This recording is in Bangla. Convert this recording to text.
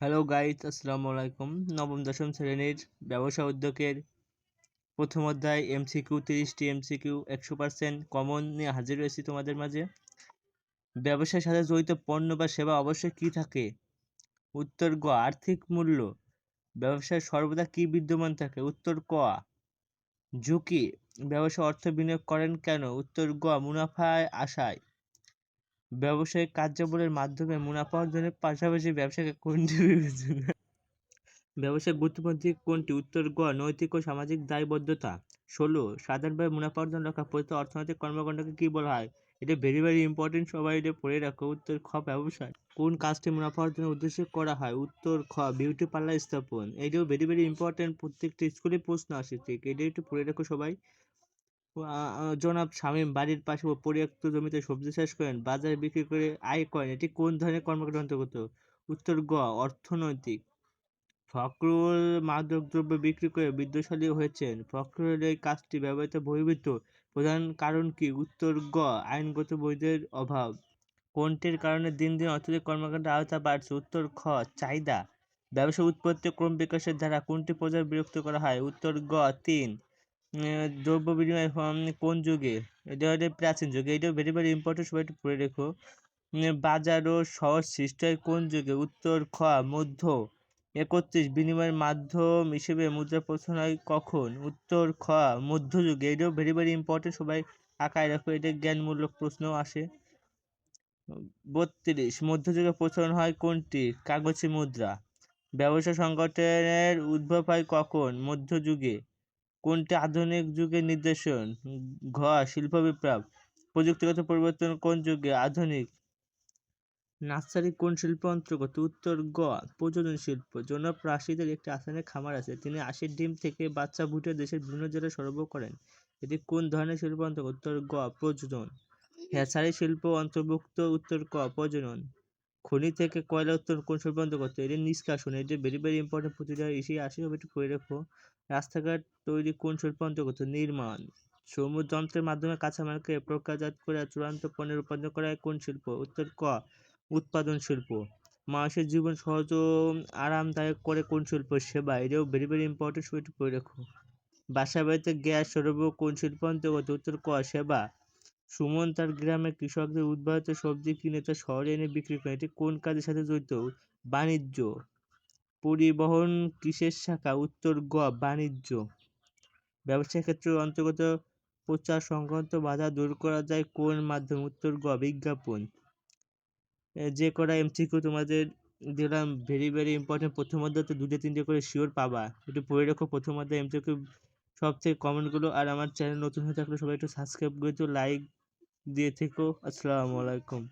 হ্যালো গাইজ আসসালামু আলাইকুম নবম, দশম শ্রেণির ব্যবসা উদ্যোগের প্রথম অধ্যায় এমসিকিউ তিরিশটি এমসিকিউ একশো পার্সেন্ট কমন নিয়ে হাজির হয়েছি তোমাদের মাঝে। ব্যবসার সাথে জড়িত পণ্য বা সেবা অবশ্যই কী থাকে? উত্তর গ, আর্থিক মূল্য। ব্যবসায় সর্বদা কী বিদ্যমান থাকে? উত্তর ক, ঝুঁকি। ব্যবসা অর্থ বিনিয়োগ করেন কেন? উত্তর গ, মুনাফায় আশায়। ব্যবসায়িক কার্যাবলীর মাধ্যমে মুনাফা অর্জনের পাশাপাশি ব্যবসাকে কোনটি বিবেচনা? ব্যবসায় গুরুত্বপূর্ণ দিক কোনটি? উত্তর, গ, নৈতিক ও সামাজিক দায়বদ্ধতা। ষোলো, সাধারণভাবে মুনাফা অর্জন রক্ষা পরিচিত অর্থনৈতিক কর্মকাণ্ডকে কী বলা হয়? এটা ভেরি ভেরি ইম্পর্টেন্ট সবাই এটা পড়ে রাখো। উত্তর, খ ব্যবসায় কোন কাজটি মুনাফা অর্জনের উদ্দেশ্যে করা হয়? উত্তর, খ বিউটি পার্লার স্থাপন। এটাও ভেরি ভেরি ইম্পর্টেন্ট প্রত্যেকটা স্কুলে প্রশ্ন আসে, ঠিক। এটা একটু পড়ে রাখো সবাই। জনাব শামীম, বাড়ির পাশে পরিত্যক্ত জমিতে সবজি চাষ করেন, বাজারে বিক্রি করে আয় করেন, এটি কোন ধরনের কর্মকাণ্ড অন্তর্গত? উত্তর গ, অর্থনৈতিক। ফখরুল মাদকদ্রব্য বিক্রি করে বিদ্যশালী হয়েছেন। ফখরুলের এই কাজটি ব্যবহৃত বহির্ভূত। প্রধান কারণ কি? উত্তর গ, আইনগত বৈধের অভাব। কোনটির কারণে দিন দিন অর্থনৈতিক কর্মকাণ্ডের আওতা বাড়ছে? উত্তর খ, চাহিদা। ব্যবসা উৎপত্তি ক্রম বিকাশের দ্বারা কোনটি প্রজার বিরক্ত করা হয়? উত্তর গ, তিন দ্রব্য বিনিময় কোন যুগে? এটা হচ্ছে প্রাচীন যুগে। এটাও ভেরি ভেরি ইম্পর্টেন্ট সবাই একটু পড়ে রেখো। বাজার ও সহজ সৃষ্টি হয় কোন যুগে? উত্তর, খ, মধ্য, একত্রিশ, বিনিময়ের মাধ্যম হিসেবে মুদ্রা প্রচলন হয় কখন? উত্তর, খ মধ্যযুগে এটাও ভেরি ভেরি ইম্পর্টেন্ট সবাই আঁকায় রাখো। এটা জ্ঞানমূলক প্রশ্নও আসে। বত্রিশ মধ্যযুগে প্রচলন হয় কোনটি? কাগজী মুদ্রা। ব্যবসা সংগঠনের উদ্ভব হয় কখন? মধ্যযুগে কোনটি আধুনিক যুগের নিদর্শন ঘ শিল্প বিপ্লব প্রযুক্তিগত পরিবর্তন কোন যুগে আধুনিক? নার্সারি কোন শিল্প অন্তর্গত? উত্তর, গ, প্রযোজন শিল্প। জনাব রাশিদের একটি আসানের খামার আছে। তিনি আশির ডিম থেকে বাচ্চা ফুটে দেশের বিভিন্ন জেলায় সরবরাহ করেন। এটি কোন ধরনের শিল্প অন্তর্গত? উত্তর, গ, প্রযোজন। হ্যাচারি শিল্প অন্তর্ভুক্ত? উত্তর, ক, প্রজনন। খনি থেকে কয়লা উত্তোলন কোন শিল্প অন্তর্গত এটি নিষ্কাশন এটি ভেরি ভেরি ইম্পর্টেন্ট প্রতিটা এসে আসে হবে একটু পড়ে রাখো। রাস্তাঘাট তৈরি কোন শিল্প অন্তর্গত নির্মাণ। সমুদ্র যন্ত্রের মাধ্যমে কাঁচামালকে প্রক্রিয়াজাত করে চূড়ান্ত পণ্যে রূপান্তর করা কোন শিল্প? উত্তর ক, উৎপাদন শিল্প। মানুষের জীবন সহজ ও আরামদায়ক করে কোন শিল্প? সেবা, এটাও ভেরি ভেরি ইম্পর্টেন্ট একটু পড়ে রাখো। বাসা বাড়িতে গ্যাস, সরবরাহ, কোন শিল্প অন্তর্গত উত্তর ক, সেবা। সুমন তার গ্রামে কৃষকদের উদ্ভাবিত সবজি কিনে তা শহরে এনে বিক্রি করে এটি কোন কাজের সাথে জড়িত? বাণিজ্য। পরিবহন কিসের শাখা, উত্তর গ বাণিজ্য। ব্যবসার ক্ষেত্রে অন্তর্গত প্রচার সংক্রান্ত বাধা দূর করা যায় কোন মাধ্যমে? উত্তর গ বিজ্ঞাপন। যে কটা এমসিকিউ তোমাদের দিলাম ভেরি ভেরি ইম্পর্টেন্ট প্রথম অধ্যায়তে দুটো, তিনটে করে শিওর পাবা। একটু পড়ে রাখো প্রথম অধ্যায় এমসিকিউ সব থেকে কমেন্টগুলো আর আমার চ্যানেল নতুন হয়ে থাকলে সবাই একটু সাবস্ক্রাইব করে লাইক দিয়ে থেকো। আসসালামু আলাইকুম।